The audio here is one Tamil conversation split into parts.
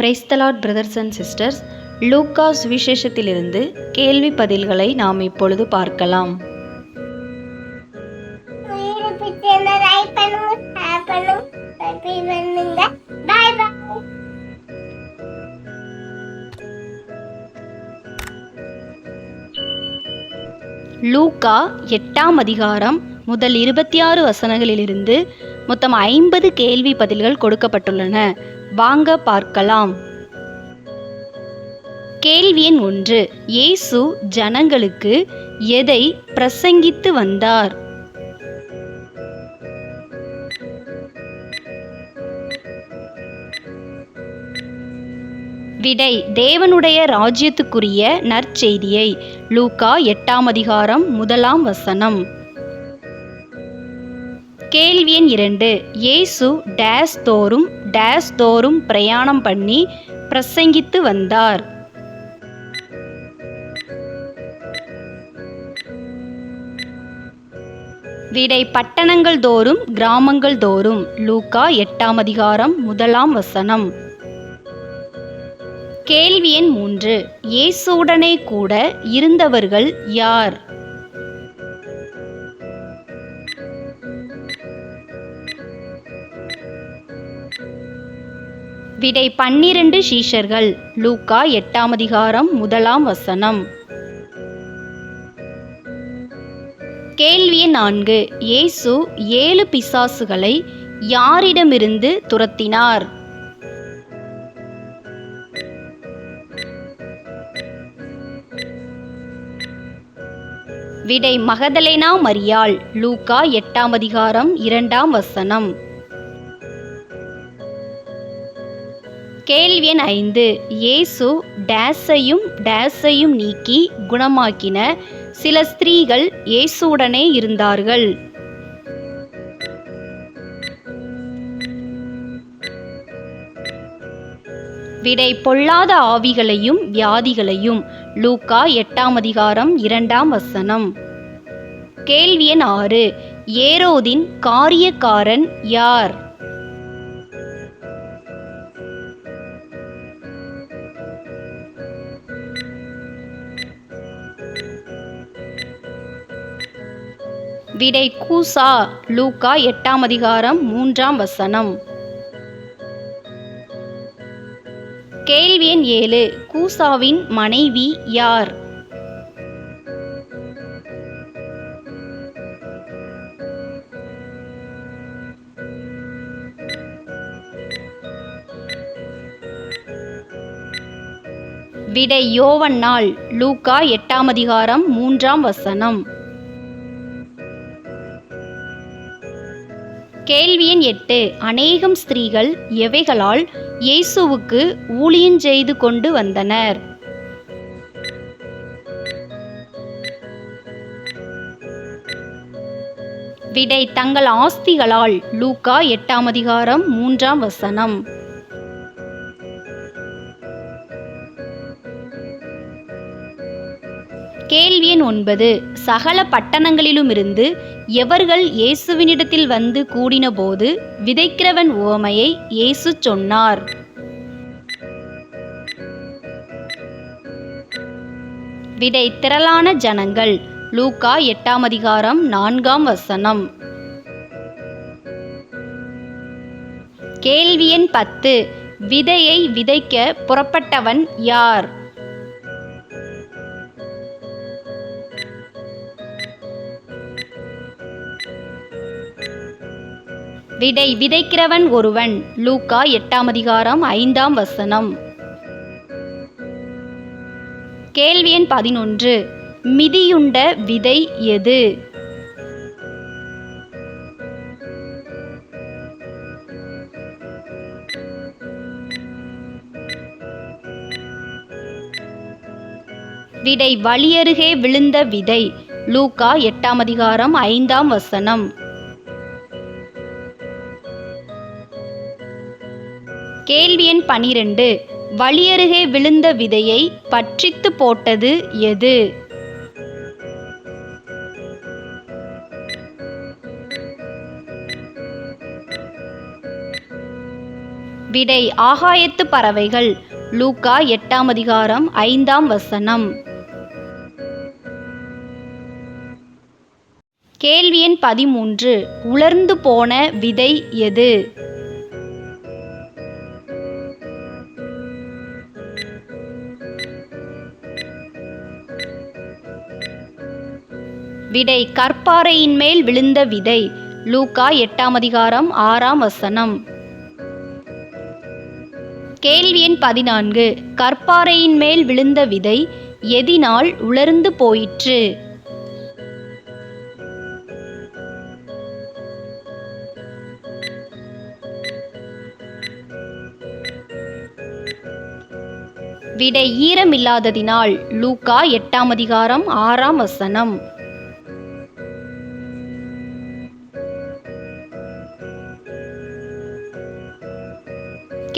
Praise the Lord brothers and sisters லூக்கா சுவிசேஷத்திலிருந்து கேள்வி பதில்களை நாம் இப்பொழுது பார்க்கலாம். லூக்கா எட்டாம் அதிகாரம் முதல் இருபத்தி ஆறு வசனங்களிலிருந்து மொத்தம் ஐம்பது கேள்வி பதில்கள் கொடுக்கப்பட்டுள்ளன. வாங்க பார்க்கலாம். கேள்வி எண் ஒன்று. இயேசு ஜனங்களுக்கு எதை பிரசங்கித்து வந்தார்? விடை. தேவனுடைய ராஜ்யத்துக்குரிய நற்செய்தியை லூகா எட்டாம் அதிகாரம் முதலாம் வசனம். கேள்வி எண் இரண்டு. இயேசு டேஸ் தோறும் டேஸ் தோறும் பிரயாணம் பண்ணி பிரசங்கித்து வந்தார். விடை பட்டணங்கள் தோறும் கிராமங்கள் தோறும். லூக்கா எட்டாம் அதிகாரம் முதலாம் வசனம். கேள்வி எண் மூன்று. இயேசுடனே கூட இருந்தவர்கள் யார்? விடை பன்னிரண்டு சீஷர்கள். லூக்கா எட்டாம் அதிகாரம் முதலாம் வசனம். கேள்வி நான்கு. இயேசு ஏழு பிசாசுகளை யாரிடமிருந்து துரத்தினார்? விடை மகதலேனா மரியாள். லூக்கா எட்டாம் அதிகாரம் இரண்டாம் வசனம். கேள்வி எண் ஐந்து. இயேசு டேஸையும் டேஸையும் நீக்கி குணமாக்கின சில ஸ்திரீகள் இயேசுவுடனே இருந்தார்கள். விடை பொல்லாத ஆவிகளையும் வியாதிகளையும் லூக்கா எட்டாம் அதிகாரம் இரண்டாம் வசனம். கேள்வி எண் ஆறு. ஏரோதின் காரியக்காரன் யார்? விடை கூசா லூக்கா எட்டாம் அதிகாரம் மூன்றாம் வசனம். கேள்வி எண் ஏழு கூசாவின் மனைவி யார்? விடை யோவன்னாள் லூக்கா எட்டாம் அதிகாரம் மூன்றாம் வசனம். கேள்வியின் எட்டு. அநேகம் ஸ்திரீகள் எவைகளால் இயேசுவுக்கு ஊழியம் செய்து கொண்டு வந்தனர்? விடை தங்கள் ஆஸ்திகளால் லூக்கா எட்டாம் அதிகாரம் மூன்றாம் வசனம். ஒன்பது. சகல பட்டணங்களிலுமிருந்து எவர்கள் இயேசுவினிடத்தில் வந்து கூடினபோது விதைக்கிறவன் உவமையை இயேசு சொன்னார். விடை திரளான ஜனங்கள். லூக்கா எட்டாம் அதிகாரம் நான்காம் வசனம். கேள்வி எண் பத்து. விதையை விதைக்க புறப்பட்டவன் யார்? விடை விதைக்கிறவன் ஒருவன். லூக்கா எட்டாம் அதிகாரம் ஐந்தாம் வசனம். கேள்வி எண் பதினொன்று. மிதியுண்ட விதை எது? விடை வழியருகே விழுந்த விதை. லூக்கா எட்டாம் அதிகாரம் ஐந்தாம் வசனம். கேள்வி எண் பனிரெண்டு. வழியருகே விழுந்த விதையை பற்றித்து போட்டது எது? விடை ஆகாயத்து பறவைகள். லூக்கா எட்டாம் அதிகாரம் ஐந்தாம் வசனம். கேள்வி எண் பதிமூன்று. உலர்ந்து போன விதை எது? விடை கற்பாறையின் மேல் விழுந்த விதை லூக்கா எட்டாம் அதிகாரம் ஆறாம் வசனம். கேள்வி எண் பதினான்கு கற்பாறையின் மேல் விழுந்த விதை எதினால் உலர்ந்து போயிற்று? விடை ஈரமில்லாததினால் லூக்கா எட்டாம் அதிகாரம் ஆறாம் வசனம்.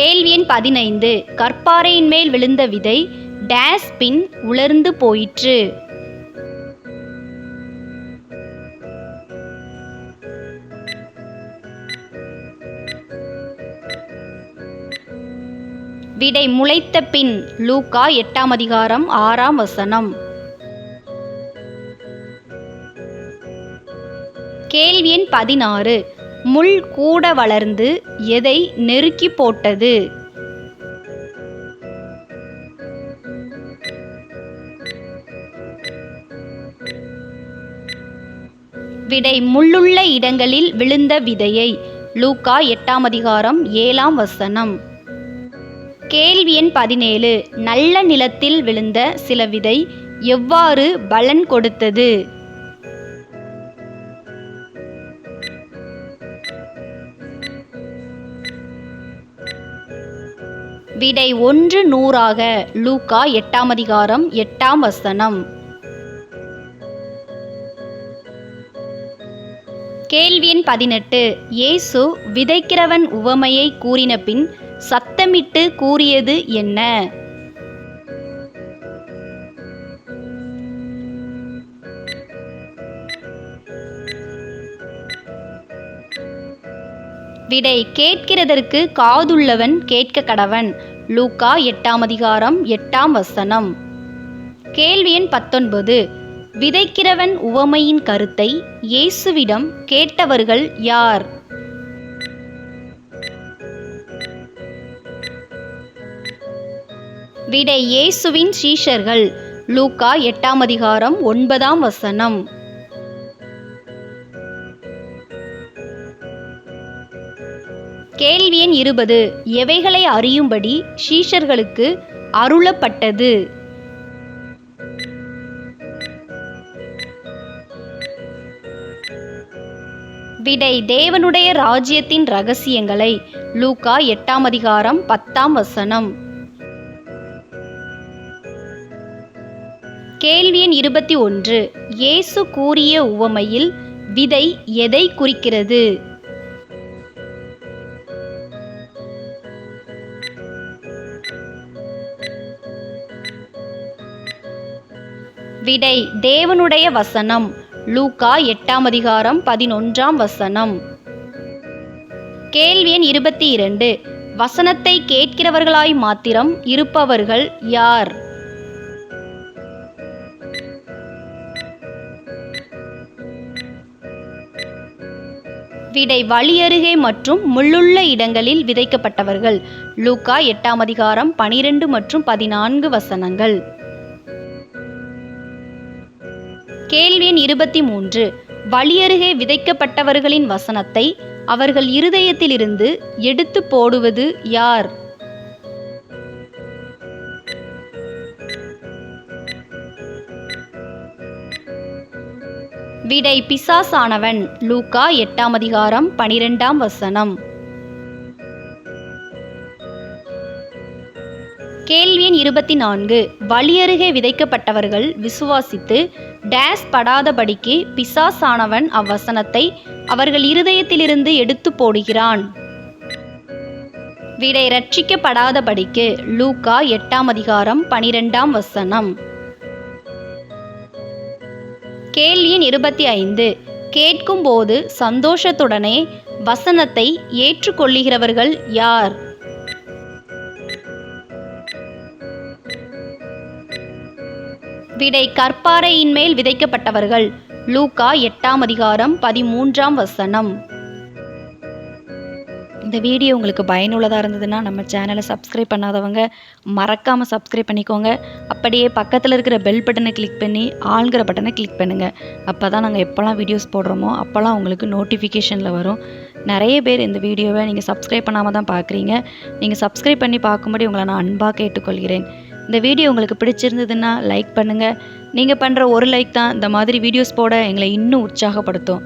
கேள்வி எண் பதினைந்து. கற்பாறையின் மேல் விழுந்த விதை டேஸ் பின் உலர்ந்து போயிற்று. விடை முளைத்த பின் லூக்கா எட்டாம் அதிகாரம் ஆறாம் வசனம். கேள்வி எண் பதினாறு. முள் கூட வளர்ந்து எதை நெருக்கி போட்டது? விடை முள்ளுள்ள இடங்களில் விழுந்த விதையை லூக்கா எட்டாம் அதிகாரம் ஏழாம் வசனம். கேள்வி எண் பதினேழு. நல்ல நிலத்தில் விழுந்த சில விதை எவ்வாறு பலன் கொடுத்தது? விடை ஒன்று நூறாக லூக்கா எட்டாம் அதிகாரம் எட்டாம் வசனம். கேள்வியின் பதினெட்டு இயேசு விதைக்கிறவன் உவமையை கூறின பின் சத்தமிட்டு கூறியது என்ன? விடை கேட்கிறதற்கு காதுள்ளவன் கேட்க கடவன் லூக்கா எட்டாம் அதிகாரம் எட்டாம் வசனம். கேள்வி எண் பத்தொன்பது. விதைக்கிறவன் உவமையின் கருத்தை இயேசுவிடம் கேட்டவர்கள் யார்? விடை இயேசுவின் சீஷர்கள். லூக்கா எட்டாம் அதிகாரம் ஒன்பதாம் வசனம். கேள்வி எண் இருபது. எவைகளை அறியும்படி சீஷர்களுக்கு அருளப்பட்டது? விடை தேவனுடைய ராஜ்யத்தின் ரகசியங்களை. லூகா எட்டாம் அதிகாரம் பத்தாம் வசனம். கேள்வி எண் இருபத்தி ஒன்று. இயேசு கூறிய உவமையில் விதை எதை குறிக்கிறது? விடை தேவனுடைய வசனம். லூக்கா எட்டாம் அதிகாரம் பதினொன்றாம் வசனம். கேள்வி எண் இருபத்தி இரண்டு. வசனத்தை கேட்கிறவர்களாய் மாத்திரம் இருப்பவர்கள் யார்? விடை வழியருகே மற்றும் முள்ளுள்ள இடங்களில் விதைக்கப்பட்டவர்கள். லூக்கா எட்டாம் அதிகாரம் பனிரெண்டு மற்றும் பதினான்கு வசனங்கள். கேள்வி எண் இருபத்தி மூன்று வழியருகே விதைக்கப்பட்டவர்களின் வசனத்தை அவர்கள் இருதயத்திலிருந்து எடுத்து போடுவது யார்? விடை பிசாசானவன் லூக்கா எட்டாம் அதிகாரம் பனிரெண்டாம் வசனம். கேள்வி எண் இருபத்தி நான்கு வழியருகே விதைக்கப்பட்டவர்கள் விசுவாசித்து டேஸ் படாதபடிக்கு பிசாசானவன் அவ்வசனத்தை அவர்கள் இருதயத்திலிருந்து எடுத்து போடுகிறான். விடை ரட்சிக்கப்படாதபடிக்கு லூக்கா எட்டாம் அதிகாரம் பனிரெண்டாம் வசனம். கேள்வி எண் இருபத்தி ஐந்து கேட்கும்போது சந்தோஷத்துடனே வசனத்தை ஏற்றுக்கொள்ளுகிறவர்கள் யார்? விடை கற்பாறையின் மேல் விதைக்கப்பட்டவர்கள். லூக்கா எட்டாம் அதிகாரம் பதிமூன்றாம் வசனம். இந்த வீடியோ உங்களுக்கு பயனுள்ளதாக இருந்ததுன்னா நம்ம சேனலை சப்ஸ்கிரைப் பண்ணாதவங்க மறக்காமல் சப்ஸ்கிரைப் பண்ணிக்கோங்க. அப்படியே பக்கத்தில் இருக்கிற பெல் பட்டனை கிளிக் பண்ணி ஆளுங்கிற பட்டனை கிளிக் பண்ணுங்கள் அப்போ தான் நாங்கள் எப்போல்லாம் வீடியோஸ் போடுறோமோ அப்போல்லாம் உங்களுக்கு நோட்டிஃபிகேஷனில் வரும். நிறைய பேர் இந்த வீடியோவை நீங்கள் சப்ஸ்கிரைப் பண்ணாமல் தான் பார்க்குறீங்க நீங்கள் சப்ஸ்கிரைப் பண்ணி பார்க்கும்படி உங்களை நான் அன்பாக கேட்டுக்கொள்கிறேன். இந்த வீடியோ உங்களுக்கு பிடிச்சிருந்ததுன்னா லைக் பண்ணுங்கள் நீங்கள் பண்ணுற ஒரு லைக் தான் இந்த மாதிரி வீடியோஸ் போட எங்களை இன்னும் உற்சாகப்படுத்தும்.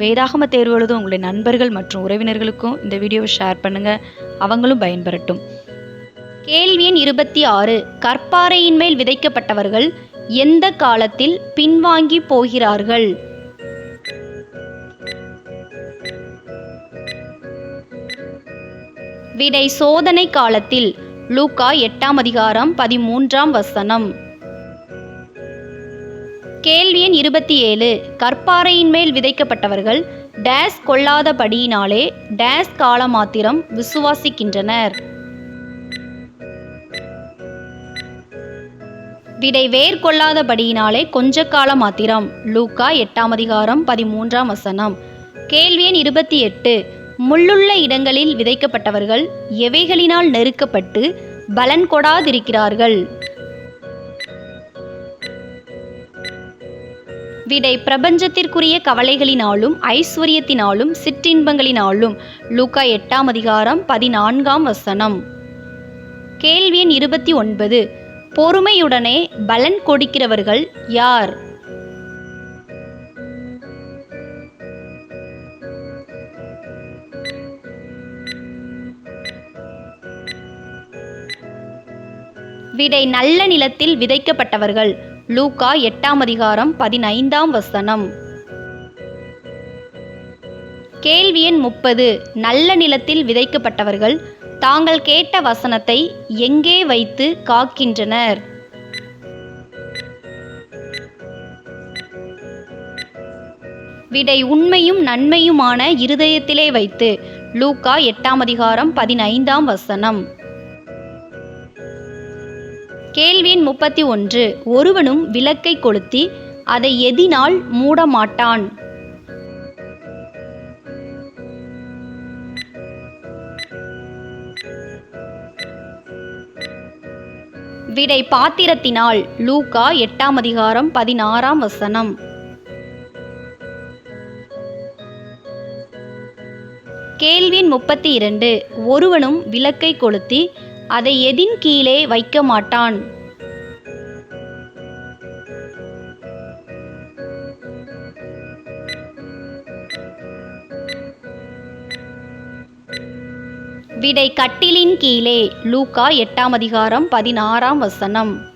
வேதாகம தேர்வு எழுதும் உங்களுடைய நண்பர்கள் மற்றும் உறவினர்களுக்கும் இந்த வீடியோவை ஷேர் பண்ணுங்கள் அவங்களும் பயன்பெறட்டும். கேள்வி எண் இருபத்தி ஆறு. கற்பாறையின் மேல் விதைக்கப்பட்டவர்கள் எந்த காலத்தில் பின்வாங்கி போகிறார்கள்? விடை சோதனை காலத்தில் லூக்கா எட்டாம் அதிகாரம் பதிமூன்றாம் வசனம். கேள்வி எண் இருபத்தி ஏழு. கற்பாறையின் மேல் விதைக்கப்பட்டவர்கள் டேஸ் கொள்ளாதபடியினாலே டேஸ் காலமாத்திரம் விசுவாசிக்கின்றனர். விடை வேர் கொள்ளாதபடியினாலே கொஞ்ச கால மாத்திரம் லூக்கா எட்டாம் அதிகாரம் பதிமூன்றாம் வசனம். கேள்வி எண் இருபத்தி எட்டு. முள்ளுள்ள இடங்களில் விதைக்கப்பட்டவர்கள் எவைகளினால் நெருக்கப்பட்டு பலன் கொடாதிருக்கிறார்கள்? விடை பிரபஞ்சத்திற்குரிய கவலைகளினாலும் ஐஸ்வர்யத்தினாலும் சிற்றின்பங்களினாலும் லூக்கா எட்டாம் அதிகாரம் பதினான்காம் வசனம். கேள்வி எண் இருபத்தி ஒன்பது. பொறுமையுடனே பலன் கொடுக்கிறவர்கள் யார்? விடை நல்ல நிலத்தில் விதைக்கப்பட்டவர்கள். லூகா எட்டாம் அதிகாரம் பதினைந்தாம் வசனம். கேள்வி எண் முப்பது. நல்ல நிலத்தில் விதைக்கப்பட்டவர்கள் தாங்கள் கேட்ட வசனத்தை எங்கே வைத்து காக்கின்றனர்? விடை உண்மையும் நன்மையுமான இருதயத்திலே வைத்து லூக்கா எட்டாம் அதிகாரம் பதினைந்தாம் வசனம். கேள்வி எண் முப்பத்தி ஒன்று ஒருவனும் விளக்கை கொளுத்தி அதை எதினால் மூடமாட்டான். விடை பாத்திரத்தினால் லூகா எட்டாம் அதிகாரம் பதினாறாம் வசனம். கேள்வியின் முப்பத்தி இரண்டு ஒருவனும் விளக்கை கொளுத்தி அதை எதின் கீழே வைக்க மாட்டான்? விடை கட்டிலின் கீழே லூக்கா எட்டாம் அதிகாரம் பதினாறாம் வசனம்.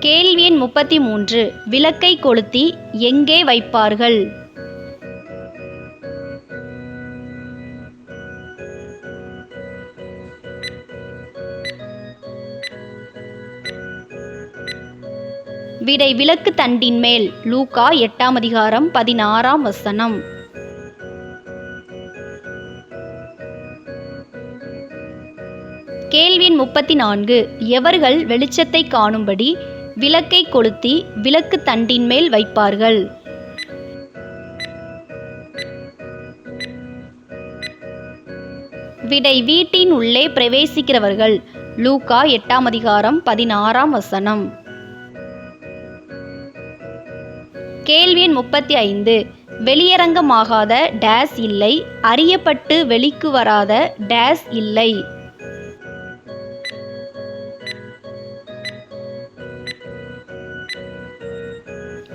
கேள்வி எண் முப்பத்தி மூன்று விளக்கை கொளுத்தி எங்கே வைப்பார்கள்? விடை விளக்கு தண்டின் மேல். லூக்கா எட்டாம் அதிகாரம் பதினாறாம் வசனம். கேள்வியின் முப்பத்தி நான்கு எவர்கள் வெளிச்சத்தை காணும்படி விளக்கை கொளுத்தி விளக்கு தண்டின் மேல் வைப்பார்கள்? விடை வீட்டின் உள்ளே பிரவேசிக்கிறவர்கள். லூகா எட்டாம் அதிகாரம் பதினாறாம் வசனம். கேள்வி எண் முப்பத்தி ஐந்து. வெளியரங்கமாகாத டேஸ் இல்லை அறியப்பட்டு வெளிக்கு வராத டேஸ் இல்லை.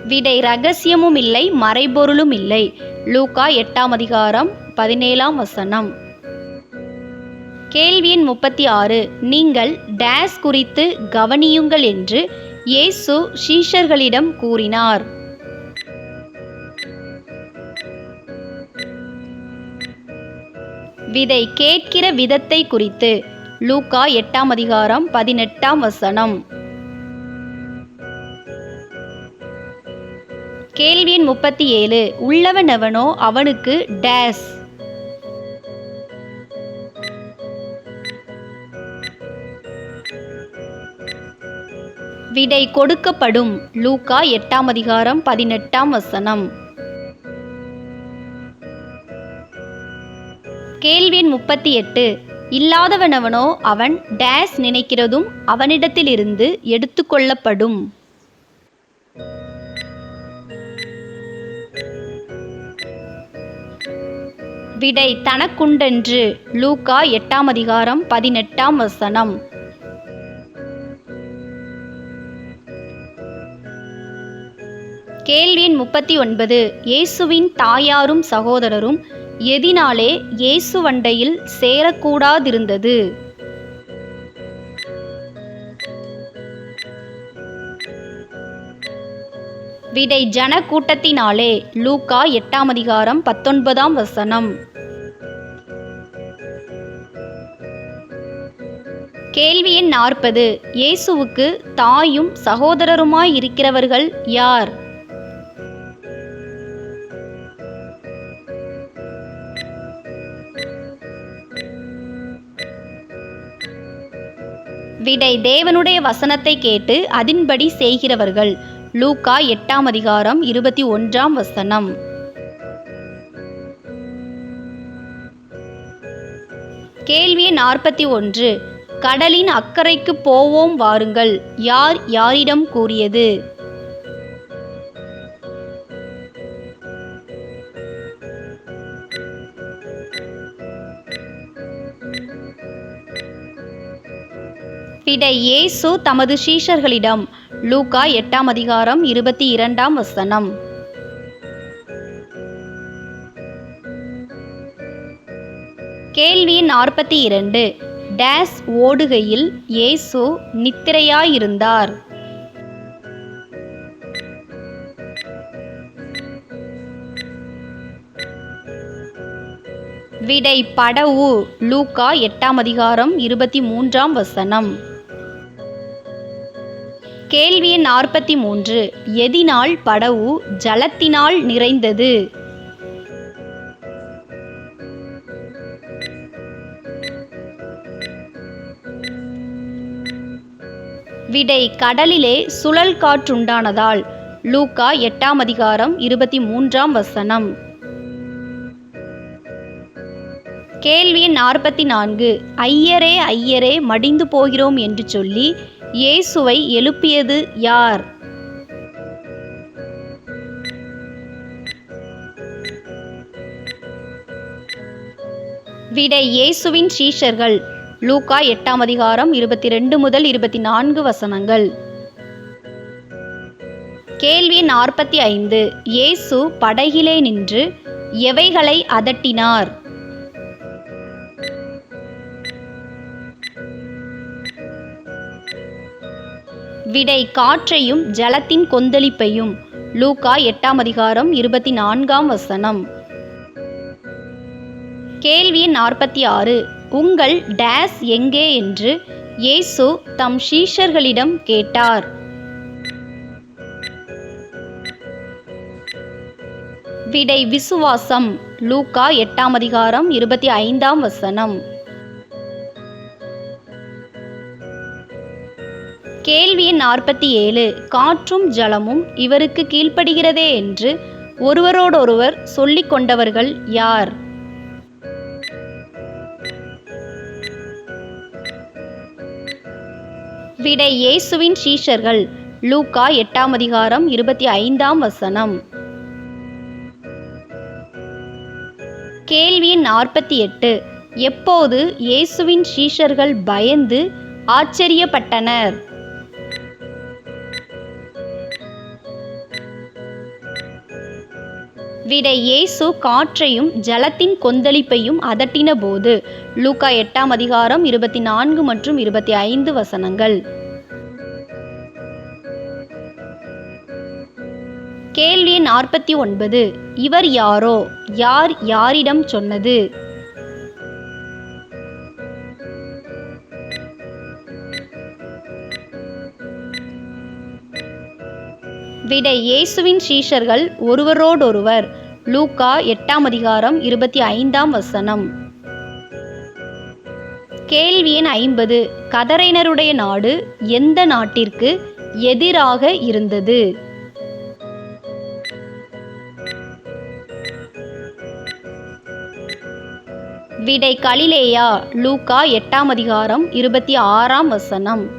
விடை ரகசியமும் இல்லை மறைபொருளும் இல்லை. லூகா எட்டாம் அதிகாரம் பதினேழாம் வசனம். கேள்வியின் முப்பத்தி ஆறு. நீங்கள் டேஸ் குறித்து கவனியுங்கள் என்று இயேசு ஷீஷர்களிடம் கூறினார். விதை கேட்கிற விதத்தை குறித்து. லூக்கா எட்டாம் அதிகாரம் பதினெட்டாம் வசனம். கேள்வியின் முப்பத்தி ஏழு. உள்ளவனவனோ அவனுக்கு டேஸ். விடை கொடுக்கப்படும். லூக்கா எட்டாம் அதிகாரம் பதினெட்டாம் வசனம். கேள்வி எண் முப்பத்தி எட்டு இல்லாதவனவனோ அவன் டேஸ் நினைக்கிறதும் அவனிடத்திலிருந்து எடுத்துக்கொள்ளப்படும். விடை தனக்குண்டென்று லூகா எட்டாம் அதிகாரம் பதினெட்டாம் வசனம். கேள்வி முப்பத்தி ஒன்பது இயேசுவின் தாயாரும் சகோதரரும் எதினாலே இயேசு வண்டையில் சேரக்கூடாதிருந்தது. விடை ஜன கூட்டத்தினாலே லூக்கா எட்டாம் அதிகாரம் பத்தொன்பதாம் வசனம். கேள்வி எண் நாற்பது இயேசுவுக்கு தாயும் சகோதரருமாய் இருக்கிறவர்கள் யார்? விடை தேவனுடைய வசனத்தை கேட்டு அதின்படி செய்கிறவர்கள். லூக்கா எட்டாம் அதிகாரம் இருபத்தி ஒன்றாம் வசனம். கேள்வி நாற்பத்தி ஒன்று. கடலின் அக்கறைக்கு போவோம் வாருங்கள். யார் யாரிடம் கூறியது? விடை இயேசு தமது சீஷர்களிடம். லூகா எட்டாம் அதிகாரம் இருபத்தி இரண்டாம் வசனம். கேள்வி நாற்பத்தி இரண்டு. டேஸ் ஓடுகையில் இயேசு நித்திரையாயிருந்தார். விடை படவு லூக்கா எட்டாம் அதிகாரம் இருபத்தி மூன்றாம் வசனம். கேள்வி நாற்பத்தி மூன்று. எதினால் படவு ஜலத்தினால் நிறைந்தது. விடை கடலிலே சுழல் காற்றுண்டானதால். லூக்கா எட்டாம் அதிகாரம் இருபத்தி மூன்றாம் வசனம். கேள்வி நாற்பத்தி நான்கு. ஐயரே ஐயரே மடிந்து போகிறோம் என்று சொல்லி இயேசுவை எழுப்பியது யார்? விடை இயேசுவின் சீஷர்கள். லூக்கா எட்டாம் அதிகாரம் இருபத்தி ரெண்டு முதல் இருபத்தி நான்கு வசனங்கள். கேள்வி நாற்பத்தி ஐந்து. இயேசு படகிலே நின்று எவைகளை அதட்டினார்? விடை காற்றையும் ஜலத்தின் கொந்தளிப்பையும். லூகா எட்டாம் அதிகாரம் இருபத்தி நான்காம் வசனம். கேள்வி நாற்பத்தி ஆறு. உங்கள் டேஸ் எங்கே என்று இயேசு தம் சீஷர்களிடம் கேட்டார். விடை விசுவாசம். லூகா எட்டாம் அதிகாரம் இருபத்தி ஐந்தாம் வசனம். கேள்வி நாற்பத்தி ஏழு காற்றும் ஜலமும் இவருக்கு கீழ்ப்படுகிறதே என்று ஒருவரோடொருவர் சொல்லிக் கொண்டவர்கள் யார்? விடை இயேசுவின் சீஷர்கள் லூக்கா எட்டாம் அதிகாரம் இருபத்தி ஐந்தாம் வசனம். கேள்வி நாற்பத்தி எட்டு எப்போது இயேசுவின் சீஷர்கள் பயந்து ஆச்சரியப்பட்டனர்? விட இயேசு காற்றையும் ஜலத்தின் கொந்தளிப்பையும் அதட்டின போது லூக்கா எட்டாம் அதிகாரம் இருபத்தி நான்கு மற்றும் இருபத்தி ஐந்து வசனங்கள். கேள்வி நாற்பத்தி ஒன்பது இவர் யாரோ? யார் யாரிடம் சொன்னது? விடை இயேசுவின் சீஷர்கள் ஒருவரோடொருவர். லூக்கா எட்டாம் அதிகாரம் இருபத்தி ஐந்தாம் வசனம். கேள்வி எண் ஐம்பது. கதரைனருடைய நாடு எந்த நாட்டிற்கு எதிராக இருந்தது? விடை கலிலேயா லூக்கா எட்டாம் அதிகாரம் இருபத்தி ஆறாம் வசனம்.